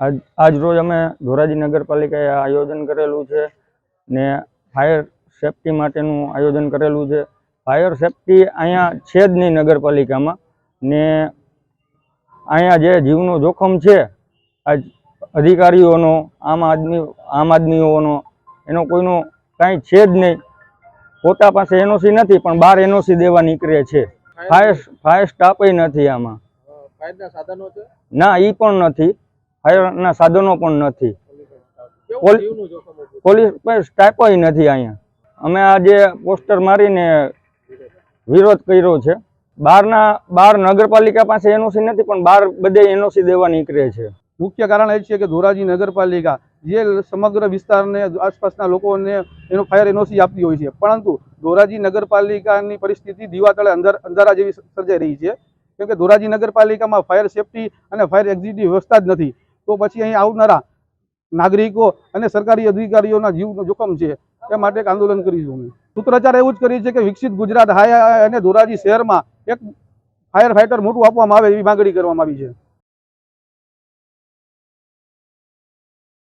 આજ આજ રોજ અમે ધોરાજી નગરપાલિકાએ આયોજન કરેલું છે ને ફાયર સેફટી માટેનું આયોજન કરેલું છે. ફાયર સેફટી અહીંયા છે જ નહીં નગરપાલિકામાં ને અહીંયા જે જીવનું જોખમ છે આજ અધિકારીઓનો આમ આદમી આમ આદમીઓનો એનો કોઈનો કાંઈ છે જ નહીં. પોતા પાસે એનઓસી નથી પણ બહાર એનઓસી દેવા નીકળે છે. ફાયર ફાયર સ્ટાફય નથી આમાં. ના એ પણ નથી. ફાયરના સાધનો પણ નથી? પોલીસ સ્ટાફય નથી અહીંયા. અમે આજે પોસ્ટર મારીને વિરોધ કર્યો છે બહારના બહાર નગરપાલિકા પાસે એનઓસી નથી, પણ બહાર બધે એનઓસી દેવા નીકળે છે. મુખ્ય કારણ એ છે કે ધોરાજી નગરપાલિકા જે સમગ્ર વિસ્તારને આસપાસના લોકોને એનો ફાયર એનઓસી આપતી હોય છે. પરંતુ ધોરાજી નગરપાલિકાની પરિસ્થિતિ દીવાતળે અંદર, અંધારા જેવી સર્જાઈ રહી છે. કેમ કે ધોરાજી નગરપાલિકામાં ફાયર સેફટી અને ફાયર એક્ઝિટની વ્યવસ્થા જ નથી. તો પછી અહીં આવનારા નાગરિકો અને સરકારી અધિકારીઓના જીવનું જોખમ છે એ માટે એક આંદોલન કરીશું અમે. સૂત્રાચાર એવું જ કરી છે કે વિકસિત ગુજરાત હાય અને ધોરાજી શહેરમાં એક ફાયર ફાઇટર મોટું આપવામાં આવે એવી માગણી કરવામાં આવી છે.